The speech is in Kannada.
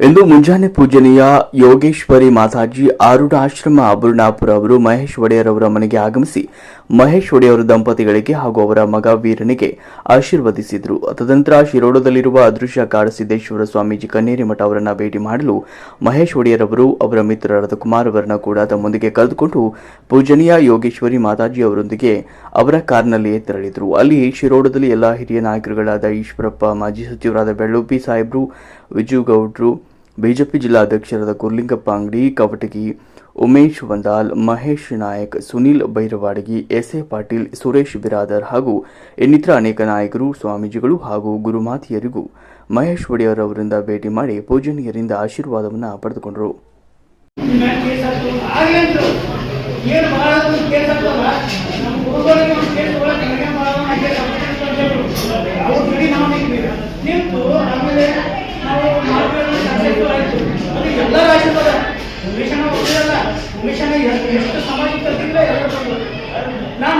ಇಂದು ಮುಂಜಾನೆ ಪೂಜನೀಯ ಯೋಗೇಶ್ವರಿ ಮಾತಾಜಿ ಆರೂಢ ಆಶ್ರಮ ಅಬುರ್ಣಾಪುರ ಅವರು ಮಹೇಶ್ ಒಡೆಯರ್ ಅವರ ಮನೆಗೆ ಆಗಮಿಸಿ ಮಹೇಶ್ ಒಡೆಯರ್ ದಂಪತಿಗಳಿಗೆ ಹಾಗೂ ಅವರ ಮಗ ವೀರನಿಗೆ ಆಶೀರ್ವದಿಸಿದರು. ತದನಂತರ ಶಿರೋಡದಲ್ಲಿರುವ ಅದೃಶ್ಯ ಕಾಡಸಿದ್ದೇಶ್ವರ ಸ್ವಾಮೀಜಿ ಕನ್ನೇರಿ ಮಠ ಅವರನ್ನು ಭೇಟಿ ಮಾಡಲು ಮಹೇಶ್ ಒಡೆಯರ್ ಅವರು ಅವರ ಮಿತ್ರರಾದ ಕುಮಾರ್ ಅವರನ್ನು ಕೂಡ ತಮ್ಮೊಂದಿಗೆ ಕರೆದುಕೊಂಡು ಪೂಜನೀಯ ಯೋಗೇಶ್ವರಿ ಮಾತಾಜಿ ಅವರೊಂದಿಗೆ ಅವರ ಕಾರ್ನಲ್ಲಿಯೇ ತೆರಳಿದರು. ಅಲ್ಲಿ ಶಿರೋಡದಲ್ಲಿ ಎಲ್ಲ ಹಿರಿಯ ನಾಯಕರುಗಳಾದ ಈಶ್ವರಪ್ಪ, ಮಾಜಿ ಸಚಿವರಾದ ಬೆಳ್ಳೂಪಿ ಸಾಹೇಬ್ರು, ವಿಜುಗೌಡ್ರು ಬಿಜೆಪಿ ಜಿಲ್ಲಾಧ್ಯಕ್ಷರಾದ ಕುರ್ಲಿಂಗಪ್ಪ ಅಂಗಡಿ, ಕವಟಗಿ, ಉಮೇಶ್ ವಂದಾಲ್, ಮಹೇಶ್ ನಾಯಕ್, ಸುನಿಲ್ ಬೈರವಾಡಗಿ ಎಸ್ ಎ ಪಾಟೀಲ್, ಸುರೇಶ್ ಬಿರಾದರ್ ಹಾಗೂ ಇನ್ನಿತರ ಅನೇಕ ನಾಯಕರು, ಸ್ವಾಮೀಜಿಗಳು ಹಾಗೂ ಗುರುಮಾತಿಯರಿಗೂ ಮಹೇಶ್ ಒಡೆಯರ್ ಅವರಿಂದ ಭೇಟಿ ಮಾಡಿ ಪೂಜನೀಯರಿಂದ ಆಶೀರ್ವಾದವನ್ನು ಪಡೆದುಕೊಂಡರು. ಆಗ್ಲೇಂದ್ರು